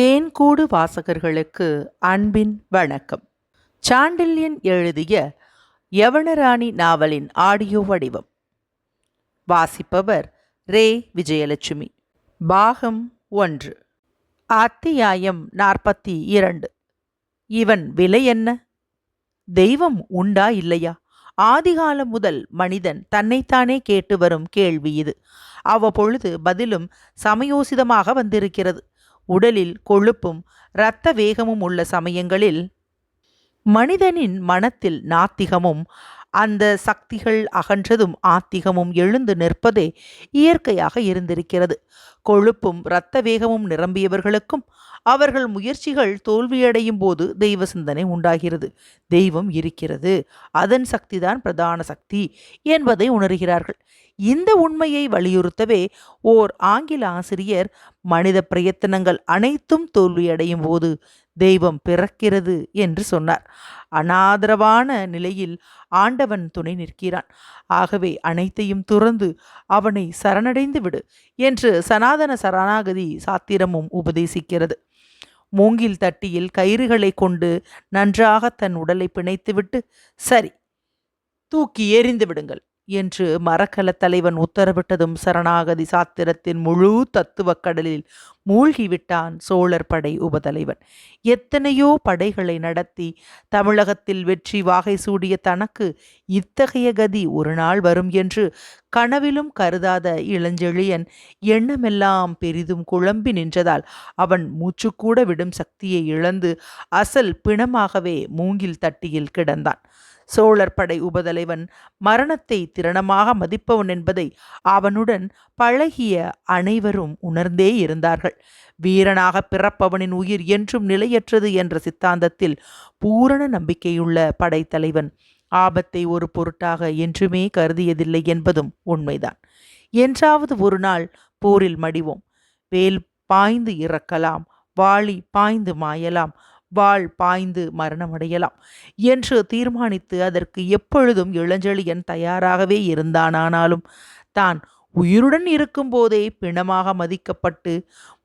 தேன்கூடு வாசகர்களுக்கு அன்பின் வணக்கம். சாண்டில்யன் எழுதிய யவனராணி நாவலின் ஆடியோ வடிவம். வாசிப்பவர் ரே. விஜயலட்சுமி. பாகம் ஒன்று. அத்தியாயம் நாற்பத்தி இரண்டு. இவன் விலை என்ன? தெய்வம் உண்டா இல்லையா? ஆதிகாலம் முதல் மனிதன் தன்னைத்தானே கேட்டு வரும் கேள்வி இது. அவ்வப்பொழுது பதிலும் சமயோசிதமாக வந்திருக்கிறது. உடலில் கொழுப்பும் இரத்த வேகமும் உள்ள சமயங்களில் மனிதனின் மனத்தில் நாத்திகமும் அந்த சக்திகள் அகன்றதும் ஆத்திகமும் எழுந்து நிற்பதே இயற்கையாக இருந்திருக்கிறது. கொழுப்பும் இரத்த வேகமும் நிரம்பியவர்களுக்கும் அவர்கள் முயற்சிகள் தோல்வியடையும் போது தெய்வ சிந்தனை உண்டாகிறது. தெய்வம் இருக்கிறது. அதன் சக்திதான் பிரதான சக்தி என்பதை உணர்கிறார்கள். இந்த உண்மையை வலியுறுத்தவே ஓர் ஆங்கில ஆசிரியர் மனித பிரயத்தனங்கள் அனைத்தும் தோல்வியடையும் போது தெய்வம் பிறக்கிறது என்று சொன்னார். அனாதரவான நிலையில் ஆண்டவன் துணை நிற்கிறான். ஆகவே அனைத்தையும் துறந்து அவனை சரணடைந்து விடு என்று சனாதன சரணாகதி சாத்திரமும் உபதேசிக்கிறது. மூங்கில் தட்டியில் கயிறுகளை கொண்டு நன்றாக தன் உடலை பிணைத்துவிட்டு சரி தூக்கி எறிந்து விடுங்கள். என்று மரக்கல தலைவன் உத்தரவிட்டதும் சரணாகதி சாத்திரத்தின் முழு தத்துவக் கடலில் மூழ்கிவிட்டான் சோழர் படை உபதலைவன். எத்தனையோ படைகளை நடத்தி தமிழகத்தில் வெற்றி வாகை சூடிய தனக்கு இத்தகைய கதி ஒரு நாள் வரும் என்று கனவிலும் கருதாத இளஞ்செழியன் எண்ணமெல்லாம் பெரிதும் குழம்பி நின்றதால் அவன் மூச்சுக்கூட விடும் சக்தியை இழந்து அசல் பிணமாகவே மூங்கில் தட்டியில் கிடந்தான். சோழர் படை உபதலைவன் மரணத்தை திறனமாக மதிப்பவன் என்பதை அவனுடன் பழகிய அனைவரும் உணர்ந்தே இருந்தார்கள். வீரனாக பிறப்பவனின் உயிர் என்றும் நிலையற்றது என்ற சித்தாந்தத்தில் பூரண நம்பிக்கையுள்ள படைத்தலைவன். ஆபத்தை ஒரு பொருட்டாக என்றுமே கருதியதில்லை என்பதும் உண்மைதான். என்றாவது ஒரு நாள் போரில் மடிவோம். வேல் பாய்ந்து இறக்கலாம் வாளி பாய்ந்து மாயலாம் வாழ் பாய்ந்து மரணமடையலாம் என்று தீர்மானித்து அதற்கு எப்பொழுதும் இளஞ்செழியன் தயாராகவே இருந்தானானாலும் தான் உயிருடன் இருக்கும்போதே பிணமாக மதிக்கப்பட்டு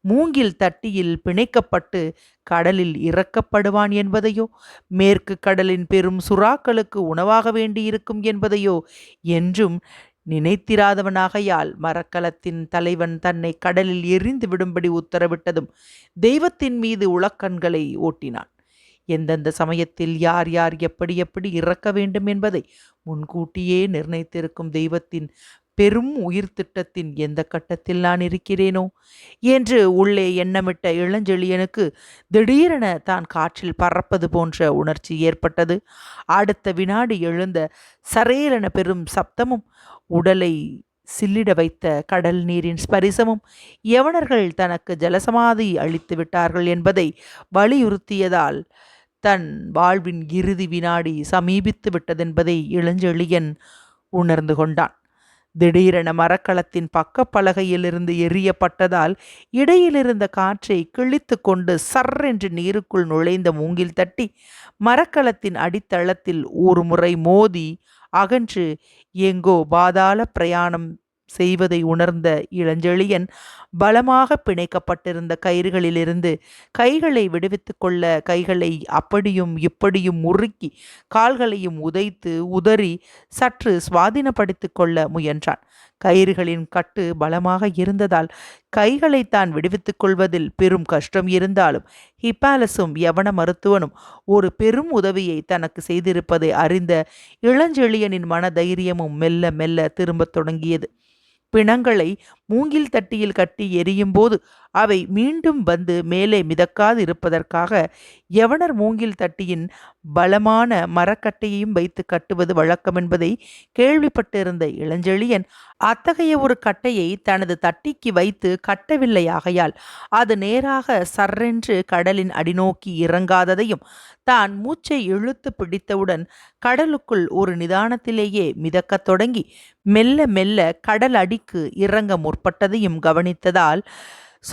மூங்கில் தட்டியில் பிணைக்கப்பட்டு கடலில் இறக்கப்படுவான் என்பதையோ மேற்கு கடலின் பெரும் சுறாக்களுக்கு உணவாக வேண்டியிருக்கும் என்பதையோ என்றும் நினைத்திராதவனாகையால் மரக்கலத்தின் தலைவன் தன்னை கடலில் எரிந்து விடும்படி உத்தரவிட்டதும் தெய்வத்தின் மீது உளக்கண்களை ஓட்டினான். எந்தெந்த சமயத்தில் யார் யார் எப்படி எப்படி இறக்க வேண்டும் என்பதை முன்கூட்டியே நிர்ணயித்திருக்கும் தெய்வத்தின் பெரும் உயிர் திட்டத்தின் எந்த கட்டத்தில் நான் இருக்கிறேனோ? என்று உள்ளே எண்ணமிட்ட இளஞ்செழியனுக்கு திடீரென தான் காற்றில் பறப்பது போன்ற உணர்ச்சி ஏற்பட்டது. அடுத்த வினாடி எழுந்த சரேலென பெரும் சப்தமும் உடலை சில்லிட வைத்த கடல் நீரின் ஸ்பரிசமும் யவனர்கள் தனக்கு ஜலசமாதி அளித்து விட்டார்கள் என்பதை வலியுறுத்தியதால் தன் வாழ்வின் இறுதி வினாடி சமீபித்து விட்டதென்பதை இளஞ்செழியன் உணர்ந்து கொண்டான். திடீரென மரக்களத்தின் பக்கப்பலகையிலிருந்து எரியப்பட்டதால் இடையிலிருந்த காற்றை கிழித்து கொண்டு சர்ரென்று நீருக்குள் நுழைந்த மூங்கில் தட்டி மரக்களத்தின் அடித்தளத்தில் ஒரு முறை மோதி அகன்று எங்கோ பாதாள பிரயாணம் செய்வதை உணர்ந்த இளஞ்செழியன் பலமாக பிணைக்கப்பட்டிருந்த கயிறுகளிலிருந்து கைகளை விடுவித்து கொள்ள கைகளை அப்படியும் இப்படியும் முறுக்கி கால்களையும் உதைத்து உதறி சற்று சுவாதீனப்படுத்தி கொள்ள முயன்றான். கயிறுகளின் கட்டு பலமாக இருந்ததால் கைகளை தான் விடுவித்துக் கொள்வதில் பெரும் கஷ்டம் இருந்தாலும் ஹிப்பாலஸும் யவன மருத்துவனும் ஒரு பெரும் உதவியை தனக்கு செய்திருப்பதை அறிந்த இளஞ்செழியனின் மன தைரியமும் மெல்ல மெல்ல திரும்பத் தொடங்கியது. பிணங்களை மூங்கில் தட்டியில் கட்டி எரியும் போது அவை மீண்டும் வந்து மேலே மிதக்காது இருப்பதற்காக எவனர் மூங்கில் தட்டியின் பலமான மரக்கட்டையையும் வைத்து கட்டுவது வழக்கம் என்பதை கேள்விப்பட்டிருந்த இளஞ்செழியன் அத்தகைய ஒரு கட்டையை தனது தட்டிக்கு வைத்து கட்டவில்லை ஆகையால் அது நேராக சர்ரென்று கடலின் அடிநோக்கி இறங்காததையும் தான் மூச்சை இழுத்து பிடித்தவுடன் கடலுக்குள் ஒரு நிதானத்திலேயே மிதக்கத் தொடங்கி மெல்ல மெல்ல கடல் அடிக்கு இறங்க முற்பட்டதையும் கவனித்ததால்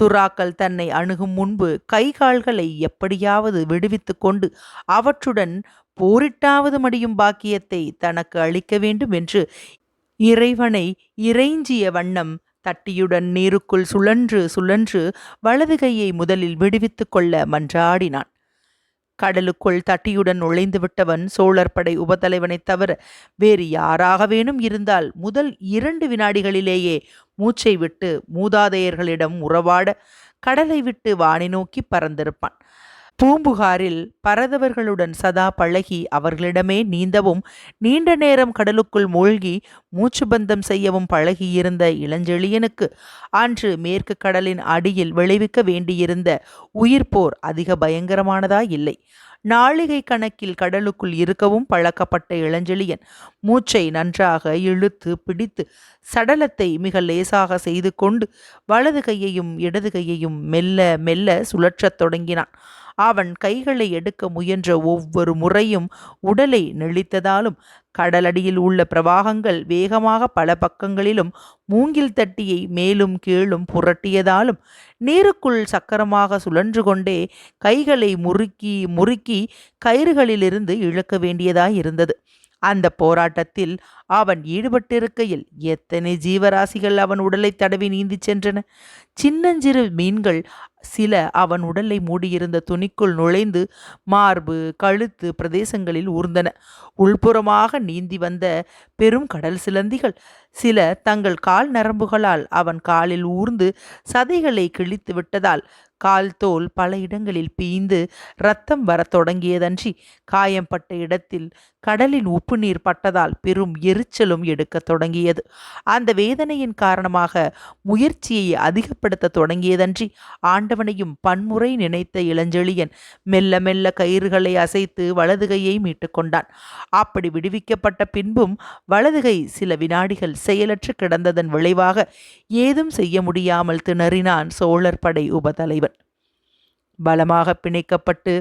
சுறாக்கள் தன்னை அணுகும் முன்பு கை கால்களை எப்படியாவது விடுவித்து கொண்டு அவற்றுடன் போரிட்டாவது மடியும் பாக்கியத்தை தனக்கு அளிக்க வேண்டும் என்று இறைவனை இறைஞ்சிய வண்ணம் தட்டியுடன் நீருக்குள் சுழன்று சுழன்று வலது கையை முதலில் விடுவித்துக் கொள்ள மன்றாடினான். கடலுக்குள் தட்டியுடன் நுழைந்து விட்டவன் சோழர் படை உபதலைவனைத் தவிர வேறு யாராகவேனும் இருந்தால் முதல் இரண்டு வினாடிகளிலேயே மூச்சை விட்டு மூதாதையர்களிடம் உறவாட கடலை விட்டு வானை நோக்கி பறந்திருப்பான். பூம்புகாரில் பரதவர்களுடன் சதா பழகி அவர்களிடமே நீந்தவும் நீண்ட நேரம் கடலுக்குள் மூழ்கி மூச்சு பந்தம் செய்யவும் பழகியிருந்த இளஞ்செழியனுக்கு அன்று மேற்கு கடலின் அடியில் விளைவிக்க வேண்டியிருந்த உயிர்ப்போர் அதிக பயங்கரமானதா இல்லை. நாளிகை கணக்கில் கடலுக்குள் இருக்கவும் பழக்கப்பட்ட இளஞ்செழியன் மூச்சை நன்றாக இழுத்து பிடித்து சடலத்தை மிக லேசாக செய்து கொண்டு வலது கையையும் இடது கையையும் மெல்ல மெல்ல சுழற்றத் தொடங்கினான். அவன் கைகளை எடுக்க முயன்ற ஒவ்வொரு முறையும் உடலை நெளித்ததாலும் கடலடியில் உள்ள பிரவாகங்கள் வேகமாக பல பக்கங்களிலும் மூங்கில் தட்டியை மேலும் கீழும் புரட்டியதாலும் நீருக்குள் சக்கரமாக சுழன்று கொண்டே கைகளை முறுக்கி முறுக்கி கயிறுகளிலிருந்து இழுக்க வேண்டியதாயிருந்தது. அந்த போராட்டத்தில் அவன் ஈடுபட்டிருக்கையில் எத்தனை ஜீவராசிகள் அவன் உடலை தடவி நீந்தி சென்றன? சின்னஞ்சிறு மீன்கள் சில அவன் உடலை மூடியிருந்த துணிக்குள் நுழைந்து மார்பு கழுத்து பிரதேசங்களில் ஊர்ந்தன. உள்புறமாக நீந்தி வந்த பெரும் கடல் சிலந்திகள். சில தங்கள் கால் நரம்புகளால் அவன் காலில் ஊர்ந்து சதைகளை கிழித்து விட்டதால் கால் தோல் பல இடங்களில் பீய்ந்து ரத்தம் வரத் தொடங்கியதன்றி காயம்பட்ட இடத்தில் கடலின் உப்பு நீர் பட்டதால் பெரும் எரிச்சலும் எடுக்கத் தொடங்கியது. அந்த வேதனையின் காரணமாக முயற்சியை அதிகப்படுத்த தொடங்கியதன்றி ஆண்டவனையும் பன்முறை நினைத்த இளஞ்செழியன் மெல்ல மெல்ல கயிறுகளை அசைத்து வலதுகையை மீட்டுக்கொண்டான் அப்படி விடுவிக்கப்பட்ட பின்பும் வலதுகை சில வினாடிகள் செயலற்று கிடந்ததன் விளைவாக ஏதும் செய்ய முடியாமல் திணறினான் சோழர் படை உபதலைவன் பலமாக பிணைக்கப்பட்டு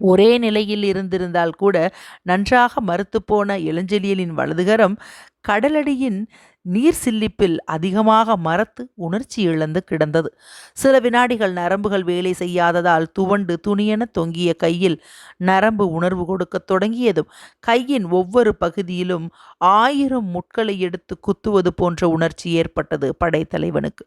ஒரே நிலையில் இருந்திருந்தால் கூட நன்றாக மறுத்துப்போன இளஞ்செழியலின் வலதுகரம் கடலடியின் நீர் சில்லிப்பில் அதிகமாக மரத்து உணர்ச்சி இழந்து கிடந்தது. சில வினாடிகள் நரம்புகள் வேலை செய்யாததால் துவண்டு துணியென தொங்கிய கையில் நரம்பு உணர்வு கொடுக்க தொடங்கியதும் கையின் ஒவ்வொரு பகுதியிலும் ஆயிரம் முட்களை எடுத்து குத்துவது போன்ற உணர்ச்சி ஏற்பட்டது படைத்தலைவனுக்கு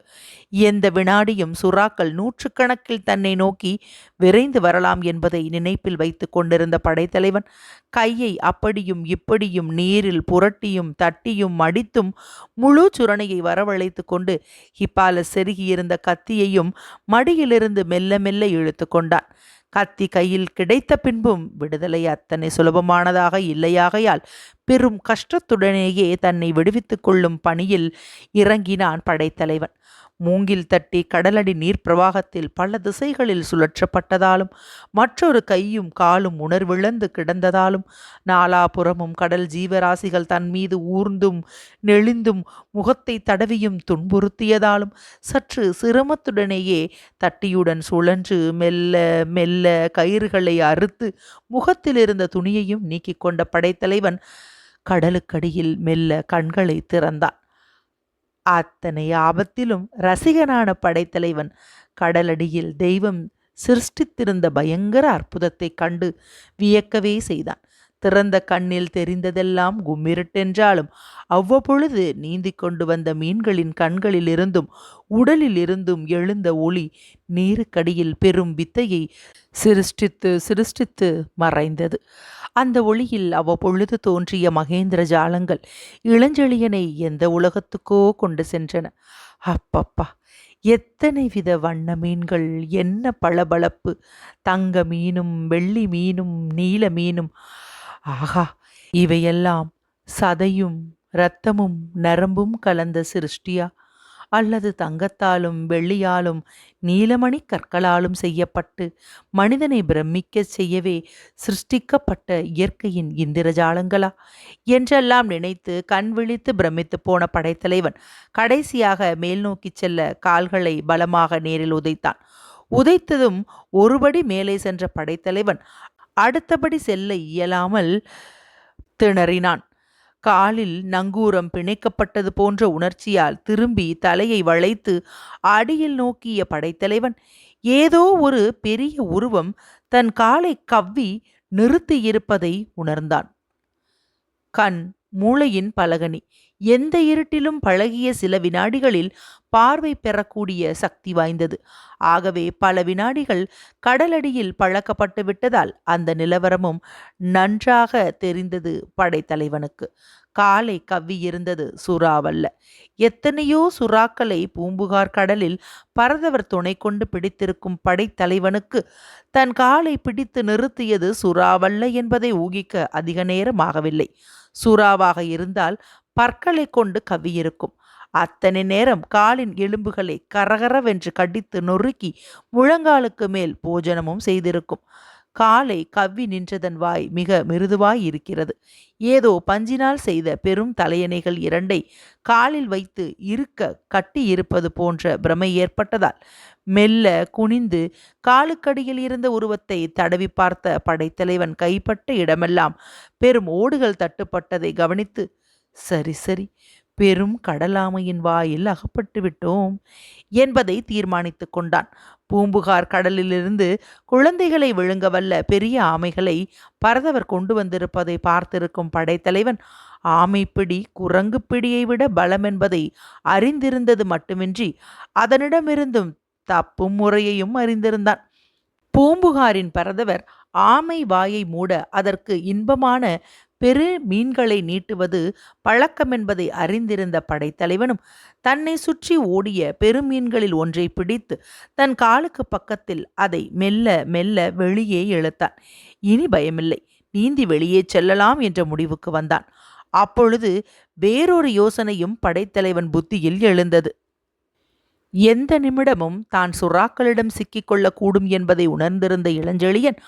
எந்த வினாடியும் சுறாக்கள் நூற்றுக்கணக்கில் தன்னை நோக்கி விரைந்து வரலாம் என்பதை நினைப்பில் வைத்து கொண்டிருந்த படைத்தலைவன் கையை அப்படியும் இப்படியும் நீரில் புரட்டியும் தட்டியும் மடித்தும் முழு சுரணையை வரவழைத்து கொண்டு ஹிப்பால செருகியிருந்த கத்தியையும் மடியிலிருந்து மெல்ல மெல்ல இழுத்து கொண்டான். கத்தி கையில் கிடைத்த பின்பும் விடுதலை அத்தனை சுலபமானதாக இல்லையாகையால் பெரும் கஷ்டத்துடனேயே தன்னை விடுவித்துக் கொள்ளும் பணியில் இறங்கினான் படைத்தலைவன். மூங்கில் தட்டி கடலடி நீர் பிரவாகத்தில் பல திசைகளில் சுழற்றப்பட்டதாலும் மற்றொரு கையும் காலும் உணர்விழந்து கிடந்ததாலும் நாலாபுறமும் கடல் ஜீவராசிகள் தன் மீது ஊர்ந்தும் நெளிந்தும் முகத்தை தடவியும் துன்புறுத்தியதாலும் சற்று சிரமத்துடனேயே தட்டியுடன் சுழன்று மெல்ல மெல்ல கயிறுகளை அறுத்து முகத்தில் இருந்த துணியையும் நீக்கிக் கொண்ட படைத்தலைவன் கடலுக்கடியில் மெல்ல கண்களை திறந்தான். அத்தனை ஆபத்திலும் ரசிகனான படைத்தலைவன் கடலடியில் தெய்வம் சிருஷ்டித்திருந்த பயங்கர அற்புதத்தை கண்டு வியக்கவே செய்தான். திறந்த கண்ணில் தெரிந்ததெல்லாம் கும்மிருட்டென்றாலும் அவ்வப்பொழுது நீந்தி கொண்டு வந்த மீன்களின் கண்களிலிருந்தும் உடலிலிருந்தும் எழுந்த ஒளி நீருக்கடியில் பெரும் வித்தையை சிருஷ்டித்து சிருஷ்டித்து மறைந்தது. அந்த ஒளியில் அவ்வப்பொழுது தோன்றிய மகேந்திர ஜாலங்கள் இளஞ்செழியனை எந்த உலகத்துக்கோ கொண்டு சென்றன. அப்பப்பா எத்தனை வித வண்ண மீன்கள் என்ன பளபளப்பு தங்க மீனும் வெள்ளி மீனும் நீல மீனும் ஆகா இவையெல்லாம் சதையும் இரத்தமும் நரம்பும் கலந்த சிருஷ்டியா? அல்லது தங்கத்தாலும் வெள்ளியாலும் நீலமணி கற்களாலும் செய்யப்பட்டு மனிதனை பிரமிக்கச் செய்யவே சிருஷ்டிக்கப்பட்ட இயற்கையின் இந்திரஜாலங்களா? என்றெல்லாம் நினைத்து கண் விழித்து பிரமித்து போன படைத்தலைவன் கடைசியாக மேல் நோக்கி செல்ல கால்களை பலமாக நேரில் உதைத்தான். உதைத்ததும் ஒருபடி மேலே சென்ற படைத்தலைவன் அடுத்தபடி செல்ல இயலாமல் திணறினான். காலில் நங்கூரம் பிணைக்கப்பட்டது போன்ற உணர்ச்சியால் திரும்பி தலையை வளைத்து அடியில் நோக்கிய படைத்தலைவன் ஏதோ ஒரு பெரிய உருவம் தன் காலை கவ்வி நிறுத்தியிருப்பதை உணர்ந்தான். கண் மூளையின் பலகனி எந்த இருட்டிலும் பழகிய சில வினாடிகளில் பார்வை பெறக்கூடிய சக்தி வாய்ந்தது. ஆகவே பல வினாடிகள் கடலடியில் பழக்கப்பட்டு விட்டதால் அந்த நிலவரமும் நன்றாக தெரிந்தது படைத்தலைவனுக்கு. காலை கவ்வியிருந்தது சுறாவல்ல. எத்தனையோ சுறாக்களை பூம்புகார் கடலில் பரதவர் துணை கொண்டு பிடித்திருக்கும் படைத்தலைவனுக்கு தன் காலை பிடித்து நிறுத்தியது சுறாவல்ல என்பதை ஊகிக்க அதிக நேரம் ஆகவில்லை. சுறாவாக இருந்தால் பற்களை கொண்டு கவியிருக்கும் அத்தனை நேரம் காலின் எலும்புகளை கரகரவென்று கடித்து நொறுக்கி முழங்காலுக்கு மேல் போஜனமும் செய்திருக்கும். காலை கவ்வி நின்றதன் வாய் மிக மிருதுவாய் இருக்கிறது ஏதோ பஞ்சினால் செய்த பெரும் தலையணைகள் இரண்டை காலில் வைத்து இருக்க கட்டியிருப்பது போன்ற பிரமை ஏற்பட்டதால் மெல்ல குனிந்து காலுக்கடியில் இருந்த உருவத்தை தடவி பார்த்த படைத்தலைவன் கைப்பட்ட இடமெல்லாம் பெரும் ஓடுகள் தட்டுப்பட்டதை கவனித்து சரி சரி பெரும் கடலாமையின் வாயில் அகப்பட்டு விட்டோம் என்பதை தீர்மானித்து கொண்டான். பூம்புகார் கடலிலிருந்து குழந்தைகளை விழுங்க வல்ல பெரிய ஆமைகளை பரதவர் கொண்டு வந்திருப்பதை பார்த்திருக்கும் படைத்தலைவன் ஆமைப்பிடி குரங்கு பிடியை விட பலம் என்பதை அறிந்திருந்தது மட்டுமின்றி அதனிடமிருந்தும் தப்பும் முறையையும் அறிந்திருந்தான். பூம்புகாரின் பரதவர் ஆமை வாயை மூட அதற்கு இன்பமான பெரு மீன்களை நீட்டுவது பழக்கம் என்பதை அறிந்திருந்த படைத்தலைவனும் தன்னை சுற்றி ஓடிய பெருமீன்களில் ஒன்றை பிடித்து தன் காலுக்கு பக்கத்தில் அதை மெல்ல மெல்ல வெளியே இழுத்தான். இனி பயமில்லை. நீந்தி வெளியே செல்லலாம் என்ற முடிவுக்கு வந்தான். அப்பொழுது வேறொரு யோசனையும் படைத்தலைவன் புத்தியில் எழுந்தது. எந்த நிமிடமும் தான் சுறாக்களிடம் சிக்கிக்கொள்ளக்கூடும் என்பதை உணர்ந்திருந்த இளஞ்செழியன்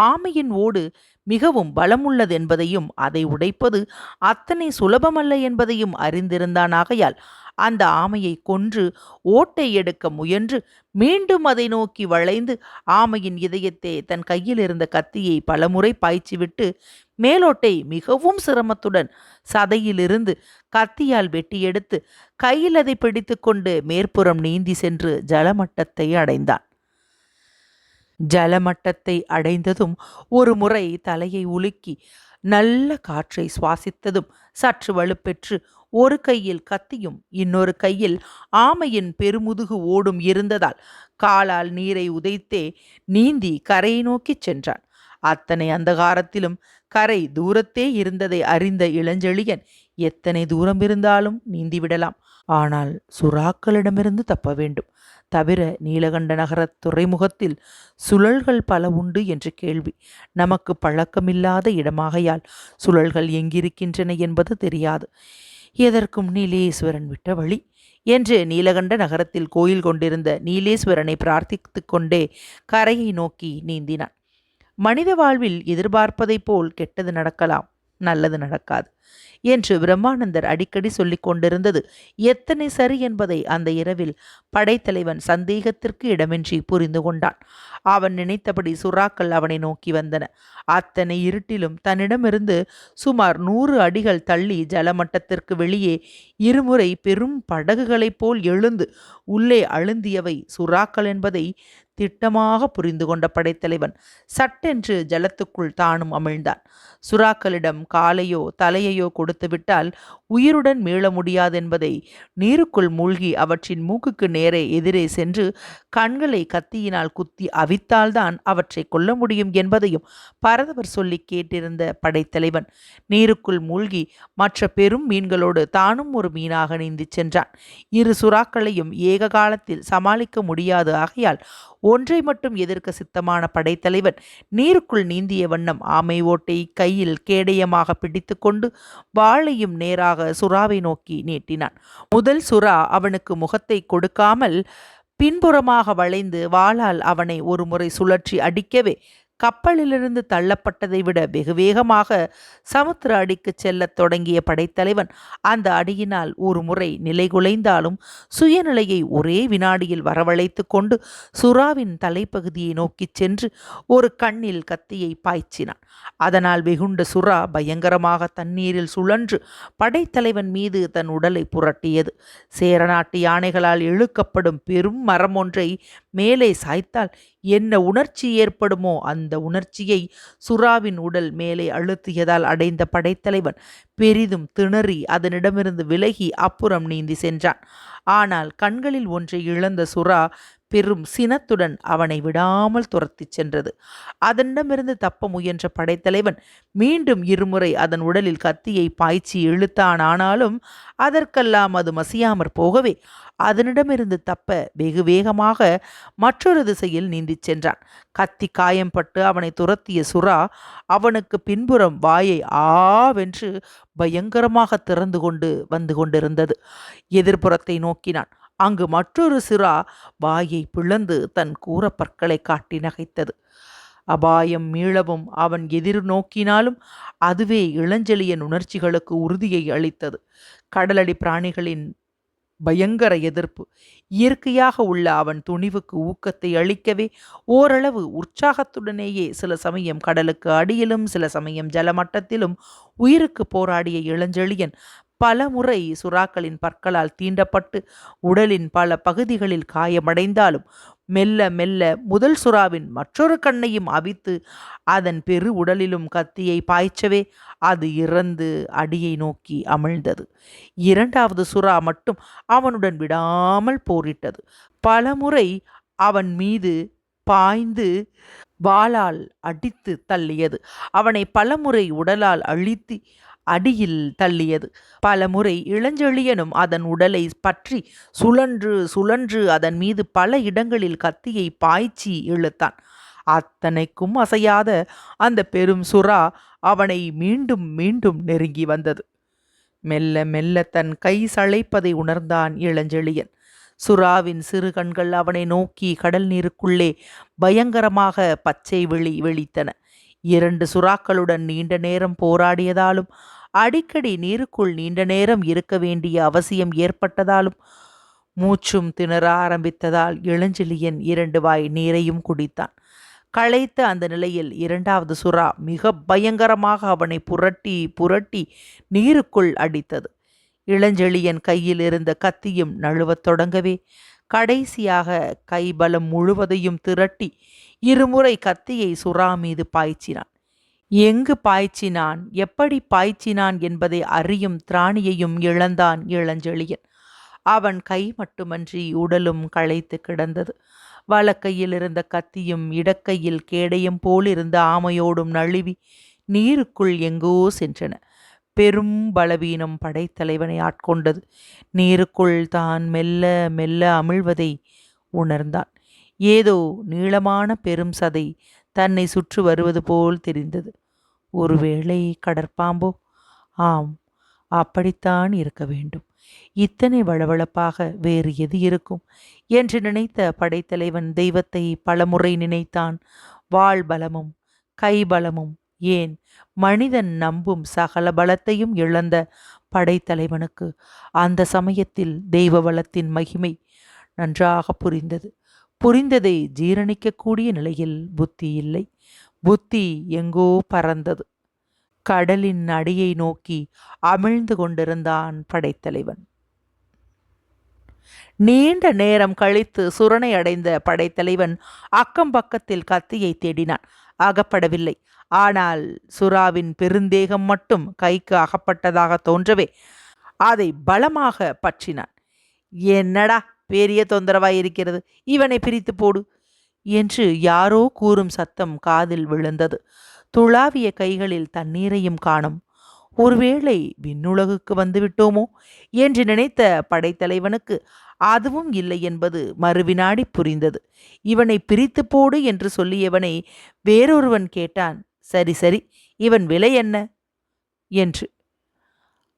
ஆமையின் ஓடு மிகவும் பலமுள்ளது என்பதையும் அதை உடைப்பது அத்தனை சுலபமல்ல என்பதையும் அறிந்திருந்தான் ஆகையால் அந்த ஆமையை கொன்று ஓட்டை எடுக்க முயன்று மீண்டும் அதை நோக்கி வளைந்து ஆமையின் இதயத்தை தன் கையில் இருந்த கத்தியை பலமுறை பாய்ச்சிவிட்டு மேலோட்டை மிகவும் சிரமத்துடன் சதையிலிருந்து கத்தியால் வெட்டி எடுத்து கையில் அதை பிடித்து கொண்டு மேற்புறம் நீந்தி சென்று ஜலமட்டத்தை அடைந்தான். ஜலமட்டத்தை அடைந்ததும் ஒரு முறை தலையை உலுக்கி நல்ல காற்றை சுவாசித்ததும் சற்று வலுப்பெற்று ஒரு கையில் கத்தியும் இன்னொரு கையில் ஆமையின் பெருமுதுகு ஓடும் இருந்ததால் காலால் நீரை உதைத்தே நீந்தி கரையை நோக்கிச் சென்றான். அத்தனை அந்தகாரத்திலும் கரை தூரத்தே இருந்ததை அறிந்த இளஞ்செழியன் எத்தனை தூரம் இருந்தாலும் நீந்திவிடலாம் ஆனால் சுறாக்களிடமிருந்து தப்ப வேண்டும். தவிர நீலகண்ட நகர துறைமுகத்தில் சுழல்கள் பல உண்டு என்று கேள்வி. நமக்கு பழக்கமில்லாத இடமாகையால் சுழல்கள் எங்கிருக்கின்றன என்பது தெரியாது. எதற்கும் நீலேஸ்வரன் விட்ட வழி? என்று நீலகண்ட நகரத்தில் கோயில் கொண்டிருந்த நீலேஸ்வரனை பிரார்த்தித்து கொண்டே கரையை நோக்கி நீந்தினான். மனித வாழ்வில் எதிர்பார்ப்பதைப் போல் கெட்டது நடக்கலாம். நல்லது நடக்காது. என்று பிரம்மானந்தர் அடிக்கடி சொல்லிக் கொண்டிருந்தது. எத்தனை சரி என்பதை அந்த இரவில் படைத்தலைவன் சந்தேகத்திற்கு இடமின்றி புரிந்து கொண்டான். அவன் நினைத்தபடி சுறாக்கள் அவனை நோக்கி வந்தன. அத்தனை இருட்டிலும் தன்னிடமிருந்து சுமார் நூறு அடிகள் தள்ளி ஜலமட்டத்திற்கு வெளியே இருமுறை பெரும் படகுகளைப் போல் எழுந்து உள்ளே அழுந்தியவை சுறாக்கள் என்பதை திட்டமாக புரிந்து கொண்ட படைத்தலைவன் சட்டென்று ஜலத்துக்குள் தானும் அமிழ்ந்தான். சுறாக்களிடம் காலையோ தலையையோ கொடுத்துவிட்டால் உயிருடன் மீள முடியாதென்பதை நீருக்குள் மூழ்கி அவற்றின் மூக்குக்கு நேரே எதிரே சென்று கண்களை கத்தியினால் குத்தி அவித்தால்தான் அவற்றை கொல்ல முடியும் என்பதையும் பரதவர் சொல்லி கேட்டிருந்த படைத்தலைவன். நீருக்குள் மூழ்கி மற்ற பெரும் மீன்களோடு தானும் ஒரு மீனாக நீந்தி சென்றான். இரு சுறாக்களையும் ஏக காலத்தில் சமாளிக்க முடியாது. ஆகையால் ஒன்றை மட்டும் எதிர்க்க சித்தமான படைத்தலைவன் நீருக்குள் நீந்திய வண்ணம் ஆமை ஓட்டை கையில் கேடயமாக பிடித்து கொண்டு வாளையும் நேராக சுறாவை நோக்கி நீட்டினான். முதல் சுறா அவனுக்கு முகத்தை கொடுக்காமல் பின்புறமாக வளைந்து வாளால் அவனை ஒரு முறை சுழற்றி அடிக்கவே கப்பலிலிருந்து தள்ளப்பட்டதை விட வெகு வேகமாக சமுத்திர அடிக்கு செல்லத் தொடங்கிய படைத்தலைவன் அந்த அடியினால் ஒரு முறை நிலைகுலைந்தாலும் சுயநிலையை ஒரே வினாடியில் வரவழைத்து கொண்டு சுறாவின் தலைப்பகுதியை நோக்கிச் சென்று ஒரு கண்ணில் கத்தியை பாய்ச்சினான். அதனால் வெகுண்ட சுறா பயங்கரமாக தண்ணீரில் சுழன்று படைத்தலைவன் மீது தன் உடலை புரட்டியது. சேரநாட்டு யானைகளால் இழுக்கப்படும் பெரும் மரம் ஒன்றை மேலே சாய்த்தால் என்ன உணர்ச்சி ஏற்படுமோ அந்த உணர்ச்சியை சுறாவின் உடல் மேலே அழுத்தியதால் அடைந்த படைத்தலைவன் பெரிதும் திணறி அதனிடமிருந்து விலகி அப்புறம் நீந்தி சென்றான். ஆனால் கண்களில் ஒன்றை இழந்த சுறா பெரும் சினத்துடன் அவனை விடாமல் துரத்திச் சென்றது. அதனிடமிருந்து தப்ப முயன்ற படைத்தலைவன் மீண்டும் இருமுறை அதன் உடலில் கத்தியை பாய்ச்சி இழுத்தான் ஆனாலும் அதற்கெல்லாம் அது மசியாமற் போகவே அதனிடமிருந்து தப்ப வெகு வேகமாக மற்றொரு திசையில் நீந்திச் சென்றான். கத்தி காயம்பட்டு அவனை துரத்திய சுறா அவனுக்கு பின்புறம் வாயை ஆவென்று பயங்கரமாக திறந்து கொண்டு வந்து கொண்டிருந்தது. எதிர்ப்புறத்தை நோக்கினான். அங்கு மற்றொரு சிறா வாயை பிளந்து தன் கூறப்பற்களை காட்டி நகைத்தது. அபாயம் மீளவும் அவன் எதிர் நோக்கினாலும் அதுவே இளஞ்செழியன் உணர்ச்சிகளுக்கு உறுதியை அளித்தது. கடலடி பிராணிகளின் பயங்கர எதிர்ப்பு இயற்கையாக உள்ள அவன் துணிவுக்கு ஊக்கத்தை அளிக்கவே ஓரளவு உற்சாகத்துடனேயே சில சமயம் கடலுக்கு அடியிலும் சில சமயம் ஜலமட்டத்திலும் உயிருக்கு போராடிய இளஞ்செழியன் பல முறை சுறாக்களின் பற்களால் தீண்டப்பட்டு உடலின் பல பகுதிகளில் காயமடைந்தாலும் மெல்ல மெல்ல முதல் சுறாவின் மற்றொரு கண்ணையும் அவித்து அதன் பெரு உடலிலும் கத்தியை பாய்ச்சவே அது இறந்து அடியை நோக்கி அமிழ்ந்தது. இரண்டாவது சுறா மட்டும் அவனுடன் விடாமல் போரிட்டது. பலமுறை அவன் மீது பாய்ந்து வாளால் அடித்து தள்ளியது. அவனை பலமுறை உடலால் அழித்து அடியில் தள்ளியது. பல முறை இளஞ்செழியனும் அதன் உடலை பற்றி சுழன்று சுழன்று அதன் மீது பல இடங்களில் கத்தியை பாய்ச்சி இழுத்தான். அத்தனைக்கும் அசையாத அந்த பெரும் சுறா அவனை மீண்டும் மீண்டும் நெருங்கி வந்தது. மெல்ல மெல்ல தன் கை சளைப்பதை உணர்ந்தான் இளஞ்செழியன். சுறாவின் சிறு கண்கள் அவனை நோக்கி கடல் நீருக்குள்ளே பயங்கரமாக பச்சை வெளி வெளித்தன இரண்டு சுறாக்களுடன் நீண்ட நேரம் போராடியதாலும் அடிக்கடி நீருக்குள் நீண்ட நேரம் இருக்க வேண்டிய அவசியம் ஏற்பட்டதாலும் மூச்சும் திணற ஆரம்பித்ததால் இளஞ்செழியன் இரண்டு வாய் நீரையும் குடித்தான். களைத்த அந்த நிலையில் இரண்டாவது சுறா மிக பயங்கரமாக அவனை புரட்டி புரட்டி நீருக்குள் அடித்தது. இளஞ்செழியன் கையில் இருந்த கத்தியும் நழுவத் தொடங்கவே கடைசியாக கைபலம் முழுவதையும் திரட்டி இருமுறை கத்தியை சுறா மீது பாய்ச்சினான். எங்கு பாய்ச்சினான்? எப்படி பாய்ச்சினான் என்பதை அறியும் திராணியையும் இழந்தான் இளஞ்செழியன். அவன் கை மட்டுமன்றி உடலும் களைத்து கிடந்தது. வலக்கையில் இருந்த கத்தியும் இடக்கையில் கேடயம் போலிருந்த ஆமையோடும் நழுவி நீருக்குள் எங்கோ சென்றன. பெரும் பலவீனம் படைத்தலைவனை ஆட்கொண்டது. நீருக்குள் தான் மெல்ல மெல்ல அமிழ்வதை உணர்ந்தான். ஏதோ நீளமான பெரும் சதை தன்னை சுற்றி வருவது போல் தெரிந்தது. ஒருவேளை கடற்பாம்போ? ஆம் அப்படித்தான் இருக்க வேண்டும். இத்தனை வளவளப்பாக வேறு எது இருக்கும்? என்று நினைத்த படைத்தலைவன் தெய்வத்தை பலமுறை நினைத்தான். வாள் பலமும் கைபலமும் ஏன்? மனிதன் நம்பும் சகல பலத்தையும் இழந்த படைத்தலைவனுக்கு அந்த சமயத்தில் தெய்வ வளத்தின் மகிமை நன்றாக புரிந்தது. புரிந்ததை ஜீரணிக்கக்கூடிய நிலையில் புத்தி இல்லை. புத்தி எங்கோ பறந்தது. கடலின் அடியை நோக்கி அமிழ்ந்து கொண்டிருந்தான் படைத்தலைவன். நீண்ட நேரம் கழித்து சுரணை அடைந்த படைத்தலைவன் அக்கம் பக்கத்தில் கத்தியை தேடினான். அகப்படவில்லை. ஆனால் சுறாவின் பெருந்தேகம் மட்டும் கைக்கு அகப்பட்டதாக தோன்றவே அதை பலமாக பற்றினான். என்னடா பெரிய தொந்தரவாய் இருக்கிறது. இவனை பிரித்து போடு என்று யாரோ கூறும் சத்தம் காதில் விழுந்தது. துளாவிய கைகளில் தண்ணீரையும் காணும். ஒருவேளை விண்ணுலகுக்கு வந்துவிட்டோமோ என்று நினைத்த படைத்தலைவனுக்கு அதுவும் இல்லை என்பது மறுவினாடி புரிந்தது. இவனை பிரித்து போடு என்று சொல்லியவனை வேறொருவன் கேட்டான். சரி சரி இவன் விலை என்ன? என்று.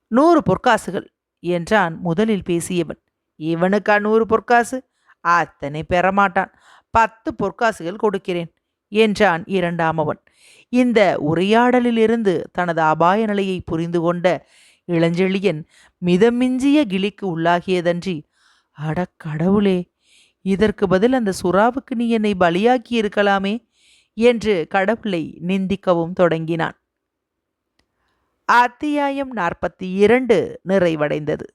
நூறு பொற்காசுகள் என்றான் முதலில் பேசியவன். இவனுக்கா நூறு பொற்காசு? அத்தனை பெறமாட்டான். பத்து பொற்காசுகள் கொடுக்கிறேன் என்றான் இரண்டாமவன் இந்த உரையாடலிலிருந்து தனது அபாய நிலையை புரிந்து கொண்ட இளஞ்செழியன் மிதமிஞ்சிய கிளிக்கு உள்ளாகியதன்றி அட கடவுளே இதற்கு பதில் அந்த சுறாவுக்கு நீ என்னை பலியாக்கி இருக்கலாமே என்று கடவுளை நிந்திக்கவும் தொடங்கினான். அத்தியாயம் நாற்பத்தி இரண்டு நிறைவடைந்தது.